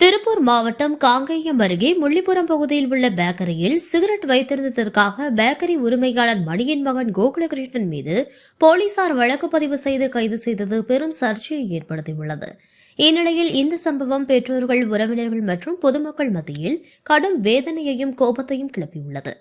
திருப்பூர் மாவட்டம் காங்கேயம் அருகே முள்ளிபுரம் பகுதியில் உள்ள பேக்கரியில் சிகரெட் வைத்திருந்ததற்காக பேக்கரி உரிமையாளர் மணியின் மகன் கோகுலகிருஷ்ணன் மீது போலீசார் வழக்கு பதிவு செய்து கைது செய்தது பெரும் சர்ச்சையை ஏற்படுத்தியுள்ளது. இந்நிலையில் இந்த சம்பவம் பெற்றோர்கள் உறவினர்கள் மற்றும் பொதுமக்கள் மத்தியில் கடும் வேதனையையும் கோபத்தையும் கிளப்பியுள்ளது.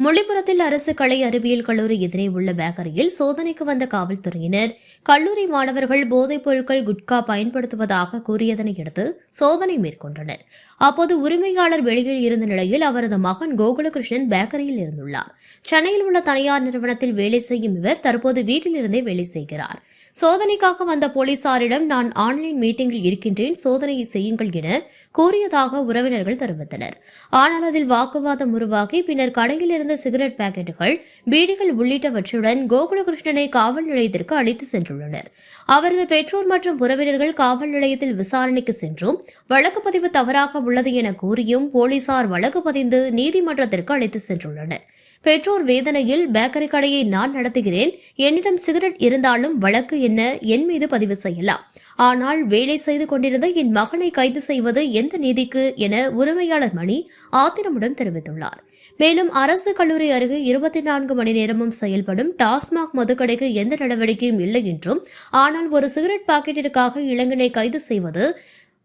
முள்ளிபுரத்தில் அரசு கலை அறிவியல் கல்லூரி எதிரே உள்ள பேக்கரியில் சோதனைக்கு வந்த காவல்துறையினர். கல்லூரி மாணவர்கள் போதைப் பொருட்கள் குட்கா பயன்படுத்துவதாக கூறியதனை அடுத்து சோதனை மேற்கொண்டனர். அப்போது உரிமையாளர் வெளியில் இருந்த நிலையில் அவரது மகன் கோகுலகிருஷ்ணன் பேக்கரியில் இருந்துள்ளார். சென்னையில் உள்ள தனியார் நிறுவனத்தில் வேலை செய்யும் இவர் தற்போது வீட்டிலிருந்தே வேலை செய்கிறார். சோதனைக்காக வந்த போலீசாரிடம் நான் ஆன்லைன் மீட்டிங்கில் இருக்கின்றேன் சோதனையை செய்யுங்கள் என கூறியதாக உறவினர்கள் தெரிவித்தனர். ஆனால் அதில் வாக்குவாதம் உருவாகி பின்னர் கடையில் இருந்த சிகரெட் பாக்கெட்டுகள் பீடிகள் உள்ளிட்டவற்றுடன் கோகுலகிருஷ்ணனை காவல் நிலையத்திற்கு அழைத்து சென்றுள்ளனர். அவரது பெற்றோர் மற்றும் உறவினர்கள் காவல் நிலையத்தில் விசாரணைக்கு சென்றும் வழக்கு பதிவு தவறாக உள்ளது என கூறியும் போலீசார் வழக்கு பதிந்து நீதிமன்றத்திற்கு அழைத்து சென்றுள்ளனர். பெற்றோர் வேதனையில் பேக்கரி கடையை நான் நடத்துகிறேன் என்னிடம் சிகரெட் இருந்தாலும் வழக்கு என்ன என் மீது பதிவு செய்யலாம். ஆனால் வேலை செய்து கொண்டிருந்த என் மகனை கைது செய்வது எந்த நீதிக்கு என உரிமையாளர் மணி ஆத்திரமுடன் தெரிவித்துள்ளார். மேலும் அரசு கல்லூரி அருகே இருபத்தி நான்கு மணி நேரமும் செயல்படும் டாஸ்மாக் மதுக்கடைக்கு எந்த நடவடிக்கையும் இல்லை என்றும் ஆனால் ஒரு சிகரெட் பாக்கெட்டிற்காக இளைஞனை கைது செய்வது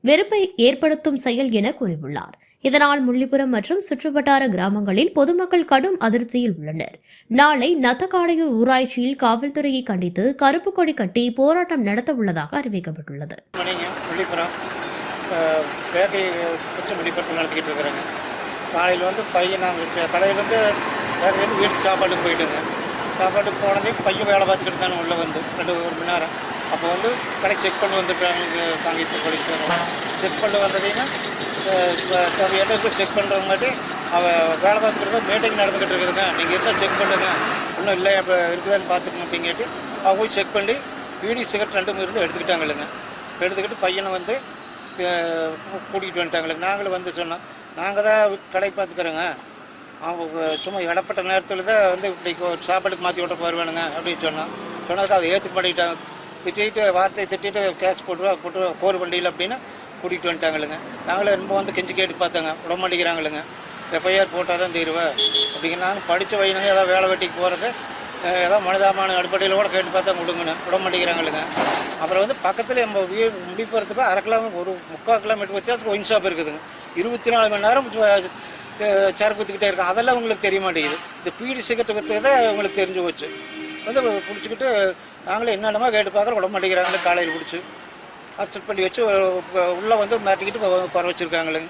வெறுப்பை ஏற்படுத்தும் செயல் என கூறியுள்ளார். இதனால் முள்ளிபுரம் மற்றும் சுற்றுவட்டார கிராமங்களில் பொதுமக்கள் கடும் அதிருப்தியில் உள்ளனர். நாளை நத்தக்காடையூர் ஊராட்சியில் காவல்துறையை கண்டித்து கருப்பு கொடி கட்டி போராட்டம் நடத்த உள்ளதாக அறிவிக்கப்பட்டுள்ளது. காலையில் வந்து பையன் நாங்கள் கடையிலேருந்து பேக்கரிலேருந்து வீட்டுக்கு சாப்பாட்டுக்கு போயிட்டுங்க. சாப்பாட்டுக்கு போனதே பையன் வேலை பார்த்துக்கிட்டு தானே உள்ளே வந்து ரெண்டு ஒரு மணி நேரம். அப்போ வந்து கடை செக் பண்ணி வந்துட்டாங்க காங்கிட்டு போலீஸ்காரங்க செக் பண்ணி வந்ததையும் இடத்துக்கு செக் பண்ணுறவங்காட்டி அவள் வேலை பார்த்துக்கிட்டு மீட்டிங் நடந்துக்கிட்டு இருக்குதுங்க. நீங்கள் இருந்தால் செக் பண்ணுங்க. இன்னும் இல்லை அப்போ இருக்குதான்னு பார்த்துக்கணும் அப்படிங்கிட்டு அவங்க போய் செக் பண்ணி பீடி சிகரெட் ரெண்டும் இருந்து எடுத்துக்கிட்டாங்க இல்லைங்க எடுத்துக்கிட்டு பையனை வந்து கூட்டிகிட்டு வந்துட்டாங்க நாங்களும் வந்து சொன்னோம் நாங்கள் தான் கடை பார்த்துக்கிறோங்க. அவங்க சும்மா இடப்பட்ட நேரத்தில் தான் வந்து இப்படி சாப்பாடுக்கு மாற்றி விட்டு வருவானுங்க அப்படின்னு சொன்னோம். சொன்னதுக்கு அதை ஏற்று பண்ணிட்டாங்க திட்டிட்டு வார்த்தையை திட்டிட்டு கேஸ் போட்டுருவா போட்டு போர் வண்டியில் அப்படின்னு கூட்டிகிட்டு வந்துட்டாங்களுங்க. நாங்களும் ரொம்ப வந்து கெஞ்சி கேட்டு பார்த்தாங்க. விட மாட்டேங்கிறாங்களுங்க. எஃப்ஐஆர் போட்டால் தான் தீருவா. அப்படிங்க நாங்கள் படித்த வயனுங்க ஏதாவது வேலை வெட்டிக்கு போகிறது ஏதோ மனிதாமான அடிப்படையில் கூட கேட்டு பார்த்தா கொடுங்கன்னு. விட மாட்டேங்கிறாங்களுங்க. அப்புறம் வந்து பக்கத்தில் நம்ம வீ முடி போகிறதுக்கு அரை கிலோமீட்டர் ஒரு முக்கால் கிலோமீட்டர் வித்தியாசம் ஒயின் ஷாப் இருக்குதுங்க. இருபத்தி நாலு மணி நேரம் அஹ், இருக்கும் அதெல்லாம் உங்களுக்கு தெரிய மாட்டேங்குது. இந்த பீடி சிகரெட் தான் உங்களுக்கு தெரிஞ்சு போச்சு. வந்து பிடிச்சிக்கிட்டு நாங்களே என்னென்னமோ கேட்டு பார்க்குற விட மாட்டேங்கிறாங்களே காலையில் பிடிச்சி அரெஸ்ட் பண்ணி வச்சு உள்ளே வந்து மாட்டிக்கிட்டு குறை வச்சுருக்காங்களுங்க